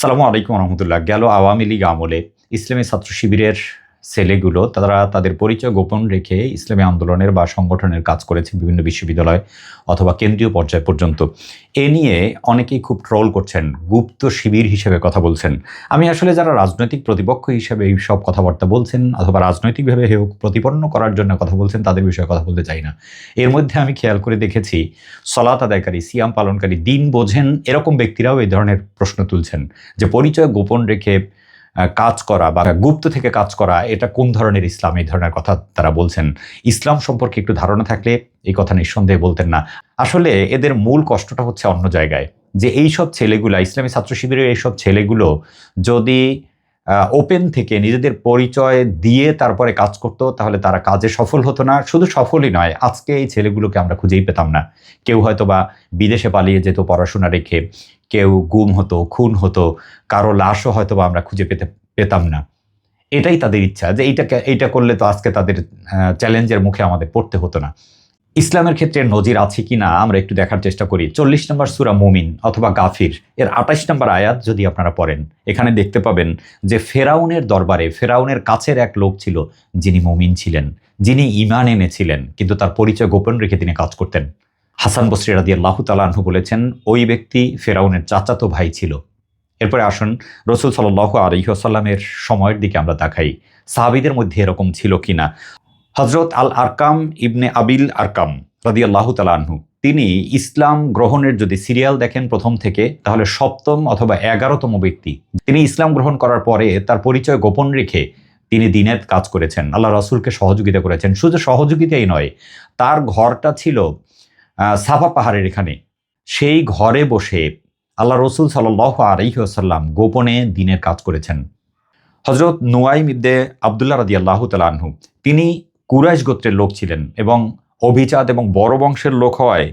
সালামু আলাইকুম রহমতুল্লাহ। গেল আওয়ামী লীগ আমলে ইসলামী ছাত্র শিবিরের ছেলেগুলো, তারা তাদের পরিচয় গোপন রেখে ইসলামী আন্দোলনের বা সংগঠনের কাজ করেছে বিভিন্ন বিশ্ববিদ্যালয় অথবা কেন্দ্রীয় পর্যায় পর্যন্ত। এ নিয়ে অনেকেই খুব ট্রোল করছেন, গুপ্ত শিবির হিসেবে কথা বলছেন। আমি আসলে যারা রাজনৈতিক প্রতিপক্ষ হিসেবে এই সব কথাবার্তা বলছেন অথবা রাজনৈতিকভাবে হেউ প্রতিপন্ন করার জন্য কথা বলছেন, তাদের বিষয়ে কথা বলতে চাই না। এর মধ্যে আমি খেয়াল করে দেখেছি সলাত আদায়কারী, সিয়াম পালনকারী দিন বোঝেন, এরকম ব্যক্তিরাও এই ধরনের প্রশ্ন তুলছেন যে পরিচয় গোপন রেখে কাজ করা বা গুপ্ত থেকে কাজ করা, এটা কোন ধরনের ইসলাম? এই ধরনের কথা তারা বলছেন। ইসলাম সম্পর্কে একটু ধারণা থাকলে এই কথা নিঃসন্দেহে বলতেন না। আসলে এদের মূল কষ্টটা হচ্ছে অন্য জায়গায়। যে এইসব ছেলেগুলো, ইসলামী ছাত্র শিবিরের এইসব ছেলেগুলো যদি ওপেন থেকে নিজেদের পরিচয় দিয়ে তারপরে কাজ করতো, তাহলে তারা কাজে সফল হতো না। শুধু সফলই নয়, আজকে এই ছেলেগুলোকে আমরা খুঁজেই পেতাম না। কেউ হয়তো বা বিদেশে পালিয়ে যেত পড়াশোনা রেখে, কেউ গুম হতো, খুন হতো, কারও লাশও হয়তো বা আমরা খুঁজে পেতে, পেতাম না। এটাই তাদের ইচ্ছা, যে এইটা এইটা করলে তো আজকে তাদের চ্যালেঞ্জের মুখে আমাদের পড়তে হতো না। ইসলামের ক্ষেত্রে নজির আছে কি না আমরা একটু দেখার চেষ্টা করি। চল্লিশ নম্বর সুরা মুমিন অথবা গাফির, এর আঠাশ নম্বর আয়াত যদি আপনারা পড়েন, এখানে দেখতে পাবেন যে ফেরাউনের দরবারে, ফেরাউনের কাছের এক লোক ছিল, যিনি মুমিন ছিলেন, যিনি ইমান এনেছিলেন, কিন্তু তার পরিচয় গোপন রেখে তিনি কাজ করতেন। হাসান বসরি রাদি আল্লাহ তালাহু বলেছেন, ওই ব্যক্তি ফেরাউনের চাচাতো ভাই ছিল। এরপরে আসুন, রসুল সাল্লাহ আলহিহাসাল্লামের সময়ের দিকে আমরা দেখাই সাহাবিদের মধ্যে এরকম ছিল কিনা? হজরত আল আরকাম ইবনে আবিল আরকাম রাদি আল্লাহ তালাহু তিনি ইসলাম গ্রহণের যদি সিরিয়াল দেখেন প্রথম থেকে, তাহলে সপ্তম অথবা এগারোতম ব্যক্তি। তিনি ইসলাম গ্রহণ করার পরে তার পরিচয় গোপন রেখে তিনি দিনের কাজ করেছেন। আল্লাহ রসুলকে সহযোগিতা করেছেন। শুধু সহযোগিতাই নয়, তার ঘরটা ছিল সাফা পাহাড়ের এখানে। সেই ঘরে বসে আল্লাহ রসুল সাল্লাহ আলহিহাসাল্লাম গোপনে দিনের কাজ করেছেন। হজরত নোয়াইম ইবদে আবদুল্লাহ রাদি আল্লাহ তালাহু তিনি কুরাইশ গোত্রের লোক ছিলেন এবং অভিজাত এবং বড় বংশের লোক হওয়ায়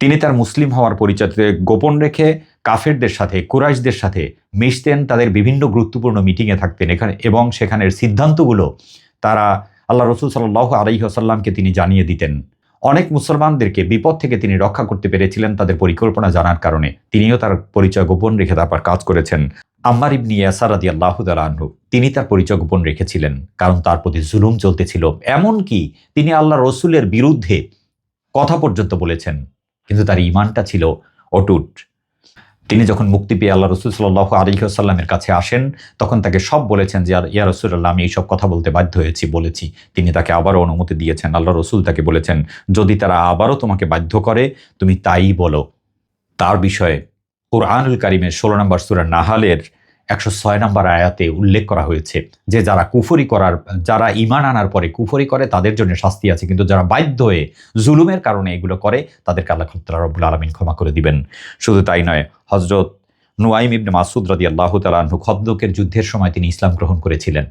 তিনি তার মুসলিম হওয়ার পরিচয় গোপন রেখে কাফেরদের সাথে, কুরাইশদের সাথে মিশতেন, তাদের বিভিন্ন গুরুত্বপূর্ণ মিটিংয়ে থাকতেন এখানে এবং সেখানের সিদ্ধান্তগুলো তারা আল্লাহ রসুল সাল্লাহ আলহিহাসাল্লামকে তিনি জানিয়ে দিতেন। অনেক মুসলমানদেরকে বিপদ থেকে তিনি রক্ষা করতে পেরেছিলেন তাদের পরিকল্পনা জানার কারণে। তিনিও তার পরিচয় গোপন রেখে তারপর কাজ করেছেন। আম্মার ইবনি ইয়াসার আদি আল্লাহ আনহু, তিনি তার পরিচয় গোপন রেখেছিলেন, কারণ তার প্রতি জুলুম চলতেছিল। এমনকি তিনি আল্লাহ রসুলের বিরুদ্ধে কথা পর্যন্ত বলেছেন, কিন্তু তার ইমানটা ছিল অটুট। তিনি যখন মুক্তি পেয়ে আল্লাহ রসুল সাল্লাহ আলিহাসাল্লামের কাছে আসেন, তখন তাকে সব বলেছেন যে, ইয়া রসুল্লাহ আমি এইসব কথা বলতে বাধ্য হয়েছি, বলেছি। তিনি তাকে আবারও অনুমতি দিয়েছেন। আল্লাহ রসুল তাকে বলেছেন, যদি তারা আবারও তোমাকে বাধ্য করে, তুমি তাই বলো। তার বিষয়ে কোরআনুল কারিমের ষোলো নম্বর সুরা নাহালের একশো ছয় নম্বর আয়াতে উল্লেখ করা হয়েছে যে, যারা কুফরি করার, যারা ইমান আনার পরে কুফরি করে, তাদের জন্য শাস্তি আছে। কিন্তু যারা বাধ্য হয়ে জুলুমের কারণে এগুলো করে, তাদেরকে আল্লাহ তালা রব্বুল আলমিন ক্ষমা করে দিবেন। শুধু তাই নয় হজরত নুয়াইম ইবনে মাসুদ রাদি আল্লাহ তালাহু খদ্দকের যুদ্ধের সময় তিনি ইসলাম গ্রহণ করেছিলেন।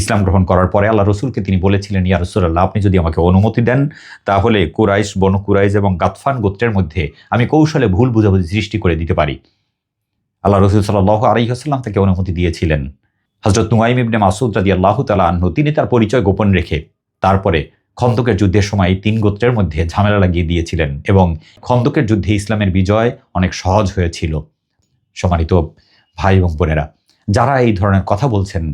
ইসলাম গ্রহণ করার পরে আল্লাহ রসুলকে তিনি বলেছিলেন, ইয়া রসুল্লাহ আপনি যদি আমাকে অনুমতি দেন, তাহলে কুরাইশ, বন কুরাইশ এবং গাতফান গোত্রের মধ্যে আমি কৌশলে ভুল বুঝাবুঝি সৃষ্টি করে দিতে পারি। আল্লাহ রসুল সাল্লাহ আলহিহাস্লাম তাকে অনুমতি দিয়েছিলেন। হজরত নুয়াইম ইবনে মাসুদ রাদি আল্লাহ তালা আহ্ন তিনি তার পরিচয় গোপন রেখে তারপরে খন্দকের যুদ্ধের সময় তিন গোত্রের মধ্যে ঝামেলা লাগিয়ে দিয়েছিলেন এবং খন্দকের যুদ্ধে ইসলামের বিজয় অনেক সহজ হয়েছিল। সম্মানিত ভাই এবং বোনেরা, যারা এই ধরনের কথা বলছেন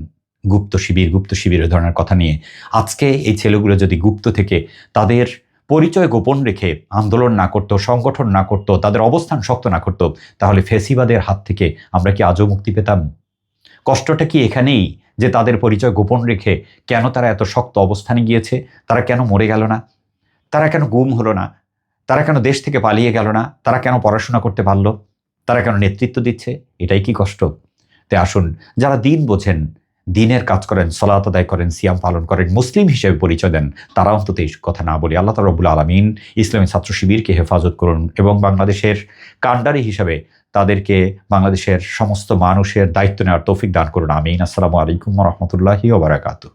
গুপ্ত শিবির গুপ্ত শিবির এ ধরনের কথা নিয়ে। আজকে এই ছেলেগুলো যদি গুপ্ত থেকে তাদের পরিচয় গোপন রেখে আন্দোলন না করতো, সংগঠন না করতো, তাদের অবস্থান শক্ত না করত, তাহলে ফেসিবাদের হাত থেকে আমরা কি আজও মুক্তি পেতাম? কষ্টটা কি এখানেই যে তাদের পরিচয় গোপন রেখে কেন তারা এত শক্ত অবস্থানে গিয়েছে? তারা কেন মরে গেল না? তারা কেন গুম হলো না? তারা কেন দেশ থেকে পালিয়ে গেল না? তারা কেন পড়াশোনা করতে পারল? তারা কেন নেতৃত্ব দিচ্ছে? এটাই কি কষ্ট? তাই আসুন, যারা দিন বোঝেন দিনের কাজ করেন, সলাত আদায় করেন, সিয়াম পালন করেন, মুসলিম হিসেবে পরিচয় দেন, তারা অন্তত এই কথা না বলি আল্লাহ রব্বুল আলমিন ইসলামী ছাত্র শিবিরকে হেফাজত করুন এবং বাংলাদেশের কান্ডারি হিসাবে তাদেরকে বাংলাদেশের সমস্ত মানুষের দায়িত্ব নেওয়ার তৌফিক দান করুন। আমিন। আসসালামু আলাইকুম রহমতুল্লাহি ওবরাকাতু